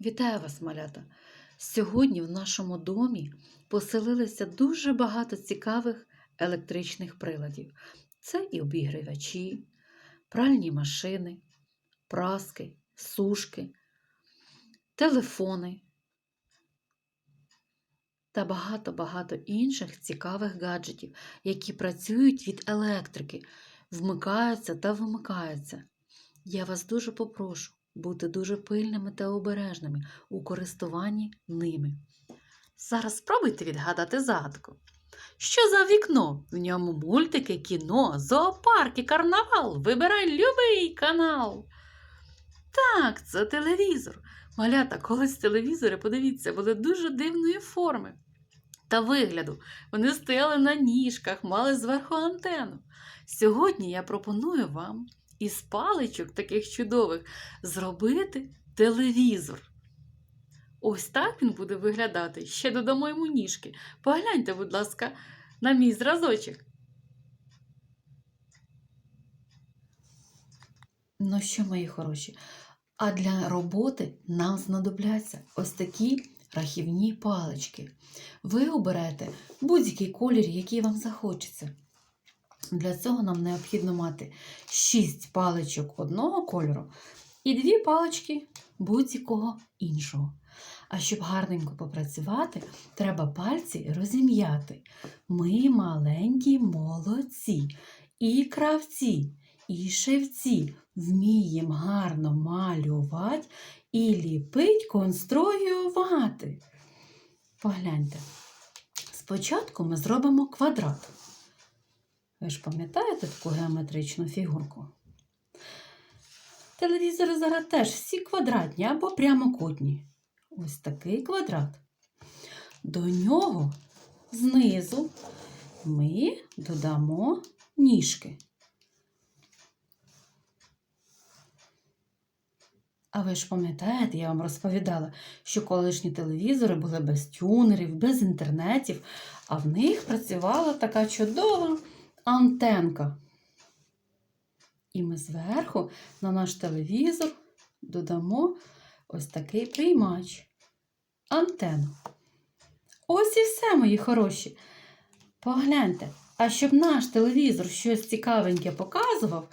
Вітаю вас, малята! Сьогодні в нашому домі поселилися дуже багато цікавих електричних приладів. Це і обігрівачі, пральні машини, праски, сушки, телефони та багато-багато інших цікавих гаджетів, які працюють від електрики, вмикаються та вимикаються. Я вас дуже попрошу бути дуже пильними та обережними у користуванні ними. Зараз спробуйте відгадати загадку. Що за вікно? В ньому мультики, кіно, зоопарк і карнавал. Вибирай любий канал. Так, це телевізор. Малята, колись телевізори, подивіться, були дуже дивної форми та вигляду. Вони стояли на ніжках, мали зверху антенну. Сьогодні я пропоную вам із паличок таких чудових зробити телевізор. Ось так він буде виглядати. Ще додамо йому ніжки. Погляньте, будь ласка, на мій зразочок. Ну що, мої хороші? А для роботи нам знадобляться ось такі рахівні палички. Ви оберете будь-який колір, який вам захочеться. Для цього нам необхідно мати 6 паличок одного кольору і 2 палички будь-якого іншого. А щоб гарненько попрацювати, треба пальці розім'яти. Ми маленькі молодці, і кравці, і шевці вміємо гарно малювати і ліпить конструювати. Погляньте. Спочатку ми зробимо квадрат. Ви ж пам'ятаєте таку геометричну фігурку? Телевізори зараз теж всі квадратні або прямокутні. Ось такий квадрат. До нього знизу ми додамо ніжки. А ви ж пам'ятаєте, я вам розповідала, що колишні телевізори були без тюнерів, без інтернетів, а в них працювала така чудова антенка. І ми зверху на наш телевізор додамо ось такий приймач. Антенну. Ось і все, мої хороші. Погляньте, а щоб наш телевізор щось цікавеньке показував,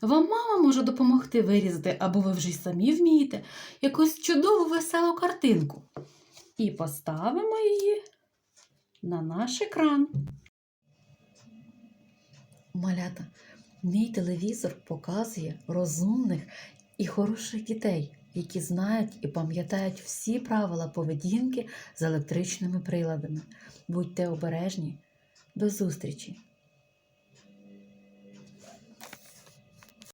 вам мама може допомогти вирізати, або ви вже й самі вмієте, якусь чудову веселу картинку. І поставимо її на наш екран. Малята, мій телевізор показує розумних і хороших дітей, які знають і пам'ятають всі правила поведінки з електричними приладами. Будьте обережні. До зустрічі!